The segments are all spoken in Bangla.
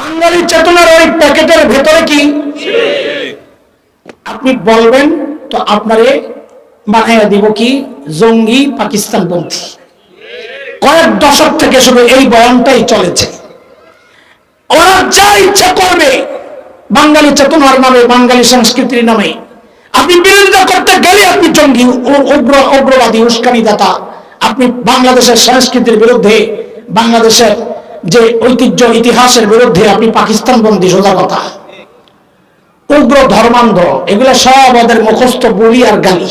বাঙালি চেতনার ওই প্যাকেটের ভেতরে কি? আপনি বলবেন, তো আপনারে বানাইয়া দিব কি? জঙ্গি পাকিস্তানপন্থী কয়েক দশক থেকে শুধু এই বয়ানটাই চলেছে। ওরা যা ইচ্ছা করবে, বাঙালি চেতনার নামে, বাঙালি সংস্কৃতির নামে। আপনি বিরোধিতা করতে গেলে আপনি জঙ্গি উগ্র, উগ্রবাদী উস্কানি দাতা আপনি বাংলাদেশের সংস্কৃতির বিরুদ্ধে, বাংলাদেশের যে ঐতিহ্য ইতিহাসের বিরুদ্ধে আপনি পাকিস্তান বন্দী সোজা কথা। উগ্র ধর্মান্ধ, এগুলো সব ওদের মুখস্থ বলি আর গালি।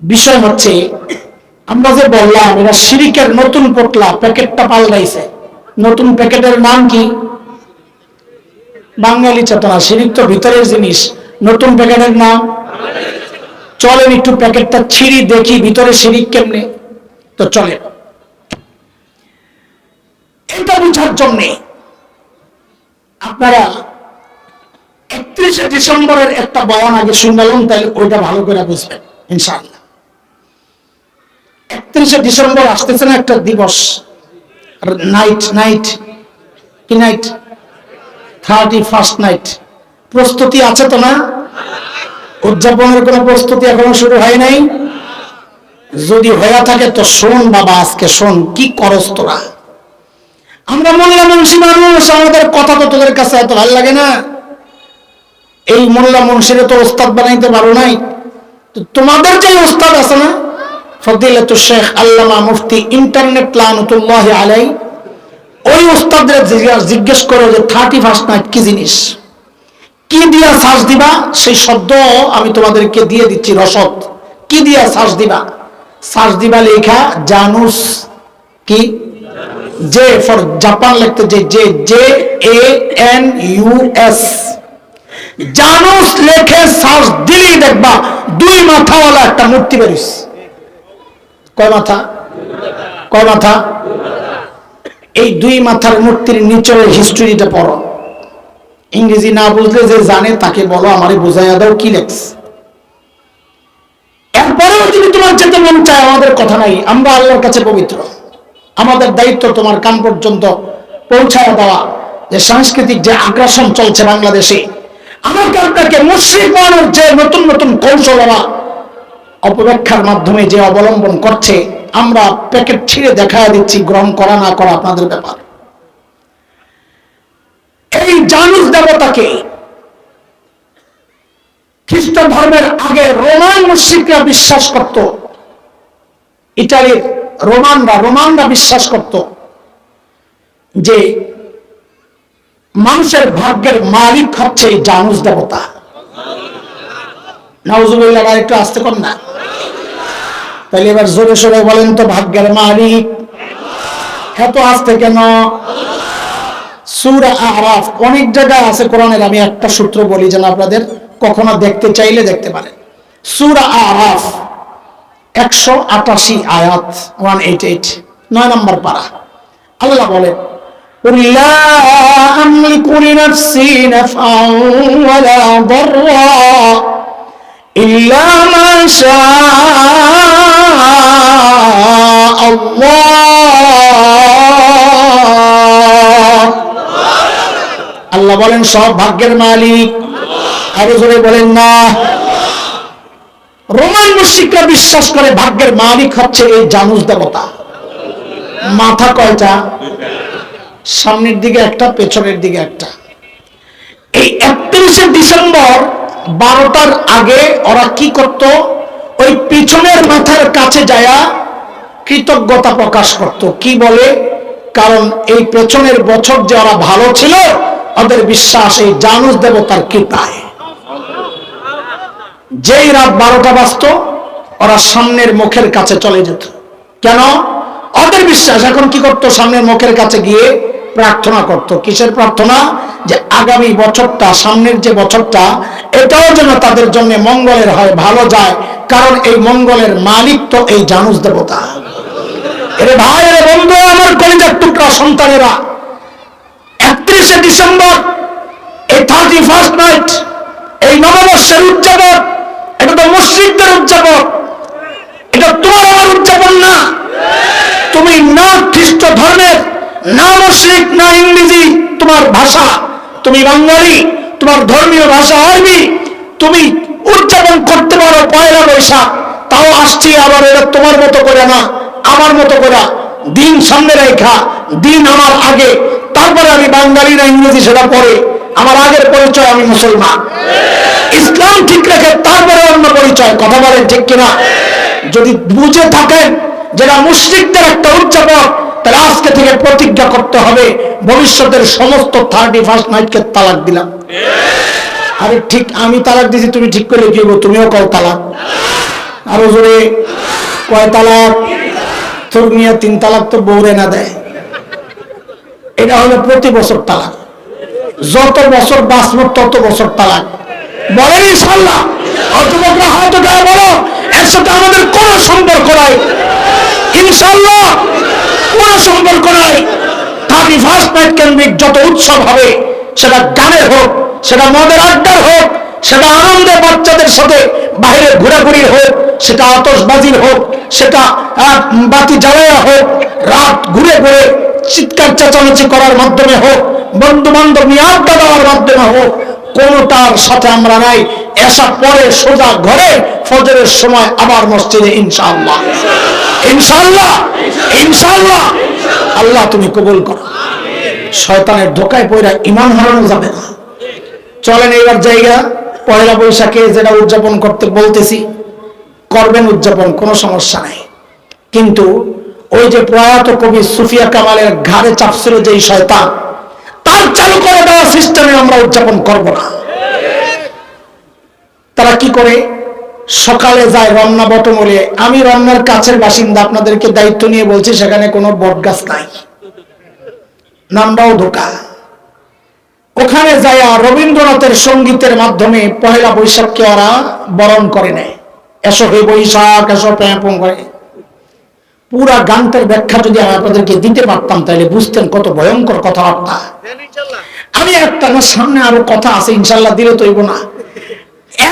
বিষয় হচ্ছে, আমরা যে বললাম, এরা সিরিকের নতুন পোটলা, প্যাকেটটা পাল্টাইছে। নতুন প্যাকেটের নাম কি? বাঙালি চেতনা, সিরিক তো ভিতরের জিনিস। নতুন প্যাকেটের নাম? চলেন একটু প্যাকেটটা ছিঁড়ি দেখি ভিতরে সিরিক কেমনে। তো চলে এটা বুঝার জন্যে আপনারা একত্রিশে ডিসেম্বরের একটা বয়ান আগে শুনলাম তাহলে ওইটা ভালো করে বুঝবেন, ইনশাআল্লাহ। একত্রিশে ডিসেম্বর আসতেছে না একটা দিবস? নাইট নাইট কি নাইট থার্টি ফার্স্ট নাইট প্রস্তুতি আছে তো না? উদযাপনের কোনো প্রস্তুতি এখনও শুরু হয় নাই? যদি হয়ে থাকে তো শোন বাবা, আজকে শোন, কি করস তোরা? আমরা মোল্লা মুন্সি মানুষ, আমাদের কথা তো তোদের কাছে এত ভালো লাগে না। এই মোল্লা মুন্সিরে তো ওস্তাদ বানাইতে পারো নাই। তোমাদের যে ওস্তাদ আছে না ফদিলত শেখ আল্লামা মুফতি ইন্টারনেট লানতুল্লাহ আলাই, ওই ওস্তাদের জিজ্ঞেস করো যে থার্টি ফার্স্ট নাইট কি জিনিস? কি দিয়া শ্বাস দিবা? সেই শব্দ আমি তোমাদেরকে দিয়ে দিচ্ছি, রসদ। কি দিয়া শ্বাস দিবা? শ্বাস দিবা লেখা, জানুস। কি? জে ফর জাপান লিখতে যে J J A N U S জানুস লেখে শ্বাস দিলেই দেখবা দুই মাথাওয়ালা একটা মূর্তি বেরিস কয় মাথা? কয় মাথা? এই দুই মাথার মূর্তির নিচের হিস্ট্রিটা পড়ো। ইংরেজি না বুঝলে যে জানে তাকে বলো, আমারে বুঝাইয়া দাও কি লেখস এরপরেও যদি তোমার যেতে মন চায়, আমাদের কথা নাই, আমরা আল্লাহর কাছে পবিত্র। আমাদের দায়িত্ব তোমার কান পর্যন্ত পৌঁছায় দেওয়া। যে সাংস্কৃতিক যে আগ্রাসন চলছে বাংলাদেশে আমাকে আপনাকে মুশ্রিক বানানোর যে নতুন নতুন কৌশল ওরা অপব্যাখ্যার মাধ্যমে যে অবলম্বন করছে, আমরা প্যাকেট ছিঁড়ে দেখা দিচ্ছি, গ্রহণ করা না করা আপনাদের ব্যাপার। এই জানুস দেবতাকে খ্রিস্ট ধর্মের আগে রোমান মুশ্রিকরা বিশ্বাস করত, ইটালির রোমানরা রোমানরা বিশ্বাস করত যে মানুষের ভাগ্যের মালিক হচ্ছে জানুস দেবতা। নাউজুবিল্লাহ আর একটু আসতে কর না? তাহলে এবার জোরে সোরে বলেন তো, ভাগ্যের মালিক। এত আসতে কেন? সুরা আরাফ, অনেক জায়গায় আছে কোরআনের, আমি একটা সূত্র বলি যেন আপনাদের কখনো দেখতে চাইলে দেখতে পারেন। সুরা আরাফ একশো আটাশি আয়াত ওয়ান এইট এইট নয় নম্বর পারা। আল্লাহ বলে আল্লাহ বলেন, সব ভাগ্যের মালিক। আরও জোরে বলেন, না। রোমান মুশিকরা বিশ্বাস করে ভাগ্যের মালিক হচ্ছে এই জানুস দেবতা। মাথা কয়টা সামনের দিকে একটা, পেছনের দিকে একটা। এই একত্রিশে ডিসেম্বর, বারোটার আগে ওরা কি করত? ওই পিছনের মাথার কাছে যায়া কৃতজ্ঞতা প্রকাশ করত। কি বলে? কারণ এই পেছনের বছর যে ওরা ভালো ছিল, ওদের বিশ্বাস এই জানুস দেবতার কৃপায়। যেই রাত বারোটা বাজত, ওরা সামনের মুখের কাছে চলে যেত। কেন? ওদের বিশ্বাস। এখন কি করতো? সামনের মুখের কাছে গিয়ে প্রার্থনা করত। কিসের প্রার্থনা? যে আগামী বছরটা, সামনের যে বছরটা, এটাও যেন তাদের জন্য মঙ্গলের হয়, ভালো যায়। কারণ এই মঙ্গলের মালিক তো এই জানুস দেবতা। এরে ভাই, এরে বন্ধু, আমার কলিজার টুকরা সন্তানেরা। একত্রিশে ডিসেম্বর, এই থার্টি ফার্স্ট নাইট এই নববর্ষের উদযাপন। এটা তো মুসলিমদের উদযাপন। এটা তোমার আমার উদযাপন না। তুমি না খ্রিস্ট ধর্মের, না মুশরিক না ইংরেজি, তোমার ভাষা। তুমি বাঙালি, তোমার ধর্মীয় ভাষা আরবি। তুমি উদযাপন করতে পারো পয়লা বৈশাখ। তাও আসছি আবার এটা তোমার মতো করে না, আমার মতো করে। দিন সামনে রেখা, দিন আমার আগে। তারপরে আমি বাঙালি না ইংরেজি সেটা পরে। আমার আগের পরিচয় আমি মুসলমান। ইসলাম ঠিক রেখে তারপরে অন্য পরিচয় কথা বলেন ঠিক কিনা? যদি বুঝে থাকেন যেটা মুসলিকদের একটা উদযাপন, তাহলে আজকে থেকে প্রতিজ্ঞা করতে হবে, ভবিষ্যতের সমস্ত থার্টি ফার্স্ট নাইটকে তালাক দিলাম। আরে ঠিক, আমি তালাক দিছি, তুমি ঠিক করে কি তুমিও কও তালাক। আরও জোরে, কয় তালাক? তোর মিয়া তিন তালাক তো বৌরে না দেয়। এটা হলো প্রতি বছর তালাক। যত বছর বাঁচব, তত বছর তালাক। বলেন ইনশাল্লাহ অযুবকরা হাত উঠায় বলো এর সাথে আমাদের কোন সম্পর্ক নাই। ইনশাল্লাহ কোন সম্পর্ক নাই। থার্টি ফার্স্ট নাইট কেন্দ্রিক যত উৎসব হবে, সেটা গানের হোক, সেটা মদের আড্ডার হোক, সেটা আনন্দে বাচ্চাদের সাথে বাইরে ঘোরাঘুরির হোক, সেটা আতসবাজির হোক, সেটা বাতি জ্বালায়া হোক, রাত ঘুরে ঘুরে চিৎকার চেঁচামেচি করার মাধ্যমে হোক বন্ধু বান্ধব নিয়ে আড্ডা দেওয়ার মাধ্যমে হোক কোনটার সাথে আমরা নাই। এসা পরে সোজা ঘরে ফজরের সময় আবার মসজিদে, ইনশাআল্লাহ। ইনশাআল্লাহ ইনশাআল্লাহ। আল্লাহ তুমি কবুল করো। শয়তানের ধোকায় পয়রা ইমান হারানো যাবে না। চলেন এইবার জায়গা, পয়লা বৈশাখে যেটা উদযাপন করতে বলতেছি, করবেন উদযাপন, কোনো সমস্যা নাই। কিন্তু ওই যে প্রয়াত কবি সুফিয়া কামালের ঘাড়ে চাপছিল যেই শয়তান তার চালু করে দেওয়া সিস্টেমে আমরা উদযাপন করব না। তারা কি করে? সকালে যায় রমনা বটমলে আমি রমনার কাছের বাসিন্দা, আপনাদেরকে দায়িত্ব নিয়ে বলছি, সেখানে কোনো বট গাছ নাই। নামটাও ধোকা। ওখানে যায়া রবীন্দ্রনাথের সঙ্গীতের মাধ্যমে পহেলা বৈশাখকে ওরা বরণ করে নেয়। এসো হে বৈশাখ, এসো প্যাঁপং করে। পুরা গানটার ব্যাখ্যা যদি আমি আপনাদেরকে দিতে পারতাম, তাহলে বুঝতেন কত ভয়ঙ্কর কথাবার্তা। আমি একটা না, সামনে আরও কথা আছে, ইনশাল্লাহ দিলে তো হইব না।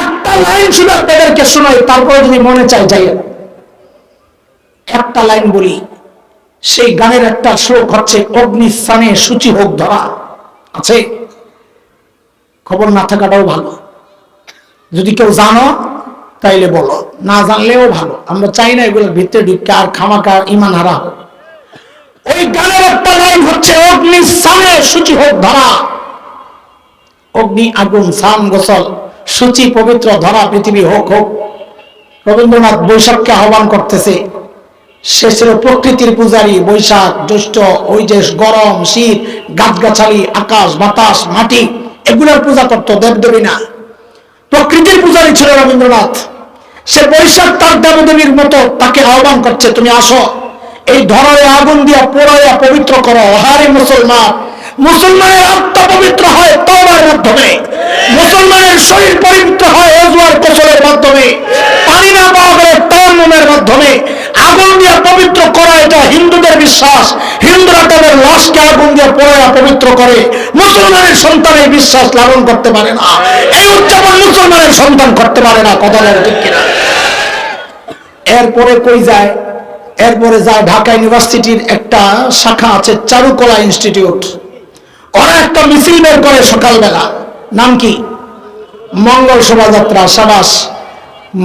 একটা লাইন শুধু আপনাদেরকে শোনাই, তারপরে যদি মনে চাই যাই একটা লাইন বলি, সেই গানের একটা শ্লোক হচ্ছে, অগ্নি স্থানে সূচি হোক ধরা। আছে? খবর না থাকাটাও ভালো। যদি কেউ জানো তাইলে বলো, না জানলেও ভালো। আমরা চাই না এগুলোর ভিতরে ঢুকে আর খামাকা ইমান হারা হোক। ওই গানের একটা লাইন হচ্ছে, অগ্নি স্থানে সূচি হোক ধরা। অগ্নি আগুন সান গোসল, সূচি পবিত্র ধরা, পৃথিবী হোক হোক। রবীন্দ্রনাথ বৈশাখকে আহ্বান করতেছে, সে ছিল প্রকৃতির পূজারী, বৈশাখ, জ্যৈষ্ঠ ওই যে গরম, শীত, গাছগাছালি, আকাশ, বাতাস, মাটি, এগুলোর পূজা করত দেবদেবী না প্রকৃতির পূজারী ছিল রবীন্দ্রনাথ। সে বৈশাখ তার দেবদেবীর মতো তাকে আহ্বান করছে, তুমি আসো। এই ধরায় আগুন দিয়া পোড়াইয়া পবিত্র করো হারে মুসলমান। মুসলমানের আত্মা পবিত্র হয় তওবার মাধ্যমে। মুসলমানের শরীর পবিত্র হয় ওজুয়ার কোসলের মাধ্যমে। পানি না পাওয়া গেলে তায়াম্মুমের মাধ্যমে। আগুন দিয়ে পবিত্র করা, এটা হিন্দুদের বিশ্বাস। হিন্দুরা তাদের লাশকে আগুন দিয়ে পোড়াইয়া পবিত্র করে। মুসলমানের সন্তান এই বিশ্বাস লালন করতে পারে না। এই উদযাপন মুসলমানের সন্তান করতে পারে না, কথা ঠিক কিনা? এরপরে কই যায়? এরপরে যায় ঢাকা ইউনিভার্সিটির একটা শাখা আছে, চারুকলা ইনস্টিটিউট। ওরা একটা মিছিল বের করে সকালবেলা। নাম কি? মঙ্গল শোভাযাত্রা, সাবাস।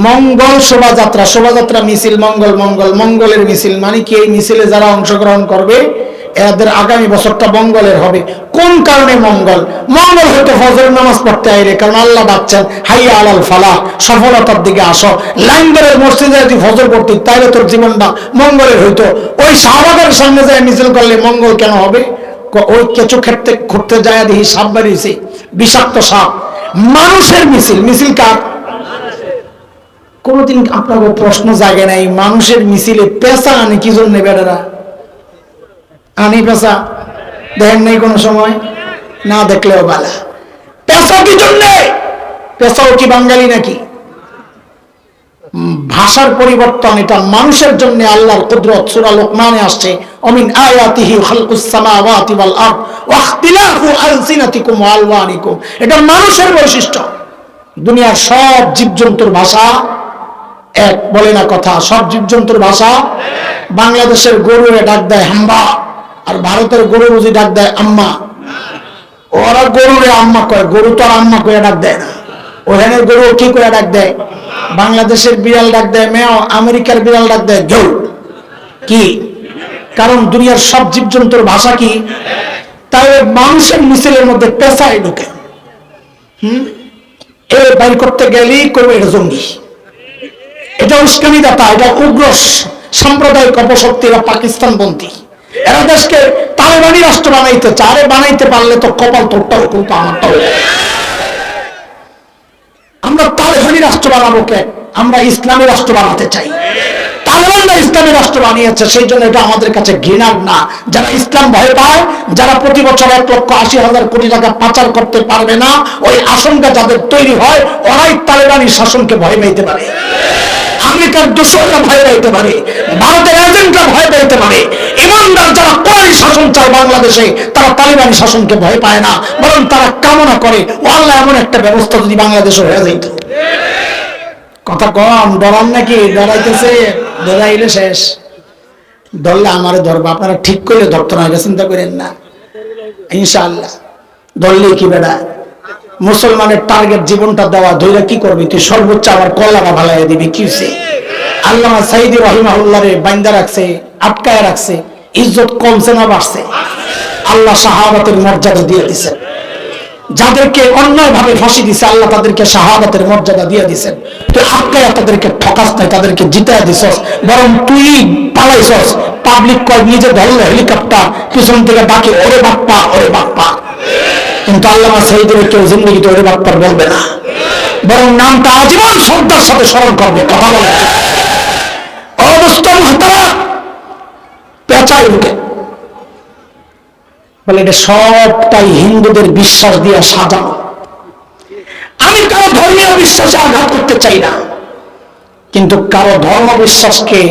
মঙ্গল শোভাযাত্রা শোভাযাত্রা মিছিল মঙ্গল মঙ্গল, মঙ্গলের মিছিল। মানে কি? এই মিছিলে যারা অংশগ্রহণ করবে এদের আগামী বছরটা মঙ্গলের হবে। কোন কারণে মঙ্গল? মঙ্গল হয়তো ফজরের নামাজ পড়তে আইলে, কারণ আল্লাহ ডাকছেন হাইয়া আলাল ফালা সফলতার দিকে আসো। লাইন ধরে মসজিদে যদি ফজর পড়তি তাহলে তোর জীবনটা মঙ্গলের হইতো। ওই শাহবাগের সামনে যায় মিছিল করলে মঙ্গল কেন হবে? ওই কেঁচো খেতে ঘুরতে যায় দেখি সাপ বাড়িয়েছে বিষাক্ত সাপ। মানুষের মিছিল মিছিল কার? কোনোদিন আপনার প্রশ্ন জাগে নাই, মানুষের মিছিলে পেশা আনে কি জন্য বেড়ারা? আনি পেশা দেখেন নাই কোনো সময়? না দেখলেও বালা। পেশা কি জন্য? পেশাও কি বাঙালি নাকি? ভাষার পরিবর্তন এটা মানুষের জন্য আল্লাহর কুদরত, সূরা লোকমানে আসছে, অমিন আয়াতিহি খালকুস সামাওয়াতি ওয়াল আরদ ওয়া ইখতিলাফু আলসিনাতিকুম ওয়া আলওয়ানিকুম। এটা মানুষের বৈশিষ্ট্য। দুনিয়ার সব জীবজন্তুর ভাষা এক। বলে না কথা, সব জীবজন্তুর ভাষা বাংলাদেশের গরুরে ডাক দেয় হাম্বা। আর ভারতের গরু বুঝি ডাক দেয় আম্মা। ওরা গরুরে আম্মা কয়, গরু তো আর আম্মা কয়ে ডাক দেয় না। ওখানে গরু কি করে ডাক দেয়? বাংলাদেশের বিড়াল ডাক দেয় মেয়, আমেরিকার বিড়াল ডাক দেয় গৌ কি? কারণ দুনিয়ার সব জীবজন্তুর ভাষা কি? তাই মানুষের মিছিলের মধ্যে পেশায় ঢুকে। হুম? এ বাইর করতে গেলেই করবে এটা জঙ্গি। এটা উস্কানি দাতা এটা উগ্র সাম্প্রদায়িক অপশক্তি এরা পাকিস্তান বন্দী এরা দেশকে তালেবানি রাষ্ট্র বানাইতে চায়। আরে বানাইতে পারলে তো কপাল তোরটাও কিন্তু আমারটাও আমরা তালেবানি রাষ্ট্র বানাবো কে? আমরা ইসলামী রাষ্ট্র বানাতে চাই। তালেবানরা ইসলামী রাষ্ট্র বানিয়েছে, সেই জন্য এটা আমাদের কাছে ঘৃণার না। যারা ইসলাম ভয় পায়, যারা প্রতি বছর এক লক্ষ আশি হাজার কোটি টাকা পাচার করতে পারবে না, ওই আশঙ্কা যাদের তৈরি হয়, ওরাই তালেবানি শাসনকে ভয় পাইতে পারে। আমেরিকার দোষররা ভয় পাইতে পারে। ভারতের এজেন্টরা ভয় পাইতে পারে। ইমানদার যারা কোরআন শাসন চায় বাংলাদেশে, তারা তালিবানি শাসনকে ভয় পায় না, বরং তারা কামনা করে আল্লাহ এমন একটা ব্যবস্থা যদি বাংলাদেশে হয়ে যাইত। কথা কম, ডরান নাকি? ডরাইতেছে, ডরাইলে শেষ। ধরলে আমারে ধরবো, আপনারা ঠিক করলে ধরতো না চিন্তা করেন না। ইনশাআল্লাহ। ধরলেই কি বেড়া মুসলমানের টার্গেট জীবনটা দেওয়া ধৈর্য কি করবি? তুই সর্বোচ্চ আমার কল্লাটা ভালাই দিবি, কি হইছে? আল্লামা সাইদি রহিমাহুল্লাহ রে বাইন্দা রাখছে আটকায় রাখছে, ইজ্জত কমছে না বাড়ছে। আল্লাহ শাহাবাতের মর্যাদা দিয়ে দিছেন যাদেরকে অন্যায় ভাবে ফাঁসি দিছে আল্লাহ তাদেরকে শাহাদাতের মর্যাদা দিয়ে দিছেন তুই আটকায় তাদেরকে ঠকাস নাই, তাদেরকে জিতায় দিছস, বরং তুই পালাইছস। পাবলিক কয়, নিজে ধরলো হেলিকপ্টার পিছন থেকে ডাকে, ওরে বাপ্পা ওরে বাপ্পা। কিন্তু আল্লামা শহীদের কেউ জিন্দগিতে ওরে বাপ্পার বলবে না। বরং নামটা আজীবন শ্রদ্ধার সাথে স্মরণ করবে, কথা বলে অবস্থা উঠে বলে এটা সবটাই হিন্দুদের বিশ্বাস দিয়ে সাজানো আমি কারও ধর্মীয় বিশ্বাসে আঘাত করতে চাই না। কিন্তু কারও ধর্ম বিশ্বাসকে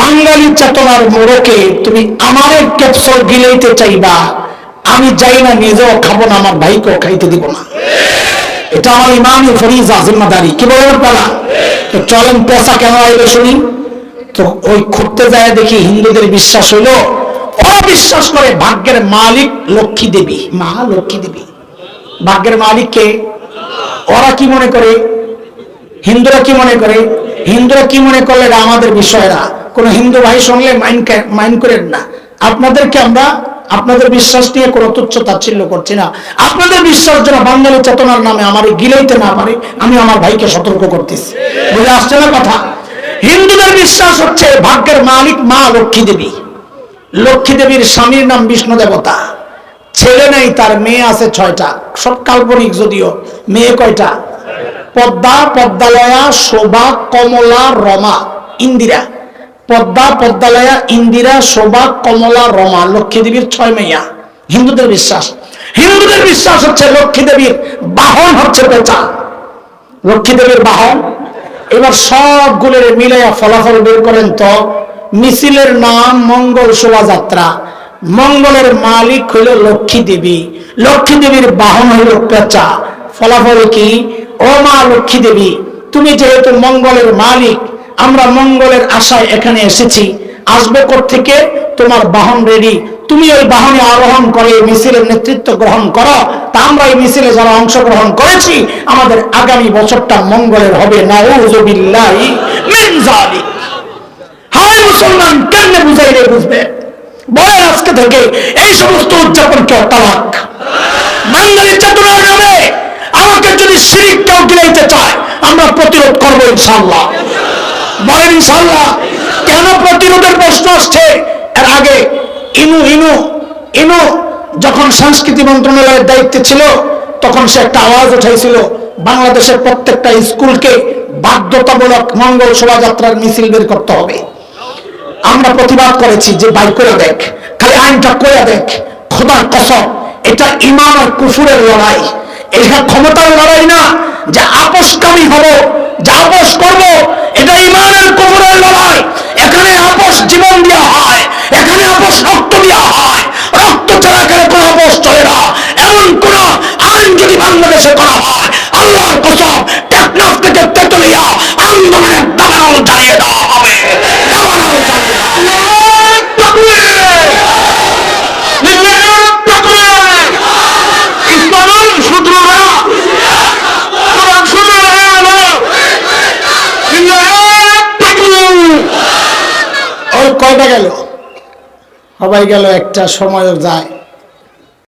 বাঙালি চেতনার মোড়কে তুমি আমারে ক্যাপসুল গিলাইতে চাইবা, আমি যাই না, নিজেও খাব না, আমার ভাইকেও খাইতে দিব না। এটা আমার ইমামি ফরিজা জিম্মাদারি কি বলেন তো চলেন পেশা কেন আইলো শুনি? তো ওই খুঁজতে যায় দেখি হিন্দুদের বিশ্বাস হইল, অবিশ্বাস করে ভাগ্যের মালিক লক্ষ্মী দেবী। মা লক্ষ্মী দেবী। ভাগ্যের মালিক কে? ওরা কি মনে করে? হিন্দুরা কি মনে করে? হিন্দুরা কি মনে করলে আমাদের বিষয় না কোন হিন্দু ভাই শুনলে মাইন্ড করেন না। আপনাদেরকে আমরা আপনাদের বিশ্বাস নিয়ে কোনো তুচ্ছ তাচ্ছিল্য করছি না। আপনাদের বিশ্বাস যেন বাঙালি চেতনার নামে আমার গিলাইতে না পারে, আমি আমার ভাইকে সতর্ক করতেছি। বুঝে আসছে না কথা? হিন্দুদের বিশ্বাস হচ্ছে ভাগ্যের মালিক মা লক্ষ্মী দেবী। লক্ষ্মী দেবীর স্বামীর নাম বিষ্ণু দেবতা। ছেলে নেই, তার মেয়ে আছে ছয়টা। সব কাল্পনিক যদিও। মেয়ে কয়টা? পদ্মা, পদ্মালয়া, শোভা, কমলা, রমা, ইন্দিরা। পদ্মা, পদ্মালয়া, ইন্দিরা, শোভা, কমলা, রমা, লক্ষ্মী দেবীর ছয় মেয়া। হিন্দুদের বিশ্বাস। হিন্দুদের বিশ্বাস হচ্ছে লক্ষ্মী দেবীর বাহন হচ্ছে পেঁচা। লক্ষ্মী দেবীর বাহন এবার সবগুলোর মিলাইয়া ফলাফল বের করেন তো। মিছিলের নাম মঙ্গল শোভাযাত্রা। মঙ্গলের মালিক হইল লক্ষ্মী দেবী। লক্ষ্মী দেবীর বাহন হইল পেঁচা। ফলাফল কি? ও মা লক্ষ্মী দেবী, তুমি যেহেতু মঙ্গলের মালিক, আমরা মঙ্গলের আশায় এখানে এসেছি। আসবে থেকে তোমার বাহন রেডি। তুমি ওই বাহনে আরোহণ করে, এই মিছিলের নেতৃত্ব গ্রহণ করো। তা আমরা এই মিছিলে যারা অংশগ্রহণ করেছি, আমাদের আগামী বছরটা মঙ্গলের হবে। হায় মুসলমান কেমনে বুঝবে। আজকে থেকে এই সমস্ত উদযাপনকে তালাক। বাঙালি চেতনার নামে আমাকে যদি শিরিক কেউ গিলাইতে চায়, আমরা প্রতিরোধ করব ইনশাল্লাহ বলেন ইনশাল্লাহ কেন প্রতিরোধের প্রশ্ন আসছে? এর আগে ইনু ইনু ইনু যখন সংস্কৃতি মন্ত্রণালয়ের দায়িত্বে ছিল, তখন সে একটা আওয়াজ উঠাইছিল, বাংলাদেশের প্রত্যেকটা স্কুলকে বাধ্যতামূলক মঙ্গল শোভাযাত্রার মিছিল বের করতে হবে। আমরা প্রতিবাদ করেছি যে বাই করে দেখ, খালি আইনটা করে দেখ, খোদার কসম, এটা ইমান আর কুফুরের লড়াই। এটা ক্ষমতার লড়াই না, যে আপোষকামী হব, যা আপোষ করব এটা ইমানের কুফুরের লড়াই। এখানে আপোষ জীবন দেওয়া হয়, এখানে আপোষ রক্ত দেওয়া হয়। রক্ত ছাড়া এখানে কোনো আপোষ চলে না। এমন কোন আইন যদি বাংলাদেশে করা হয়, আল্লাহর কসম, টেকনাফ থেকে তেতুলিয়া আন্দোলনের দাবানল জ্বালিয়ে দেওয়া হবে দাবানল জ্বালিয়ে দেওয়া হবে। কয়টা গেল। সবাই গেল একটা সময় যায়।